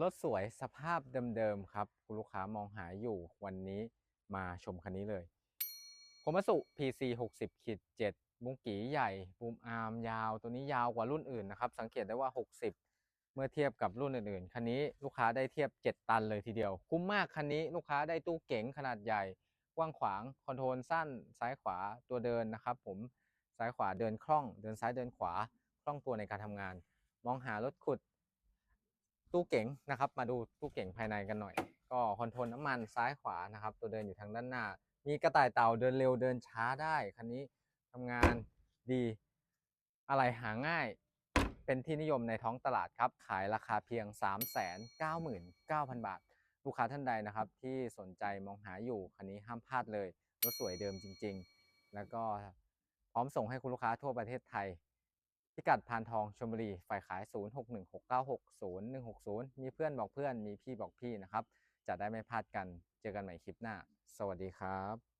รถสวยสภาพเดิมๆครับ คุณลูกค้ามองหาอยู่วันนี้มาชมคันนี้เลยโคมัสุ PC 60ขีด7บุ้งกีใหญ่บูมอาร์มยาวตัวนี้ยาวกว่ารุ่นอื่นนะครับ สังเกตได้ว่า 60 เมื่อเทียบกับรุ่นอื่นๆ คันนี้ลูกค้าได้เทียบ 7 ตันเลยทีเดียว คุ้มมากคันนี้ลูกค้าได้ตู้เก๋งขนาดใหญ่ กว้างขวางคอนโทรลสั้น ซ้ายขวาตัวเดินนะครับ ผมซ้ายขวาเดินคล่อง เดินซ้ายเดินขวาคล่องตัวในการทำงาน มองหารถขุด ตู้เก๋งนะครับ มาดูตู้เก๋งภายในกันหน่อย ก็คอนโทรลน้ำมันซ้ายขวานะครับ ตัวเดินอยู่ทางด้านหน้า มีกระต่ายเต่าเดินเร็วเดินช้าได้คันนี้ทำงานดีอะไรหาง่ายเป็นที่นิยมในท้องตลาดครับ ขายราคาเพียง 399,000 บาท ลูกค้าท่านใดนะครับ ที่สนใจมองหาอยู่คันนี้ห้ามพลาดเลยรถสวยเดิมจริง ๆ แล้วก็พร้อมส่งให้คุณลูกค้าทั่วประเทศไทย พิกัดพานทองชมบุรีฝ่ายขาย 0616960160 มีเพื่อนบอกเพื่อนมีพี่บอกพี่นะครับ จะได้ไม่พลาดกัน เจอกันใหม่คลิปหน้า สวัสดีครับ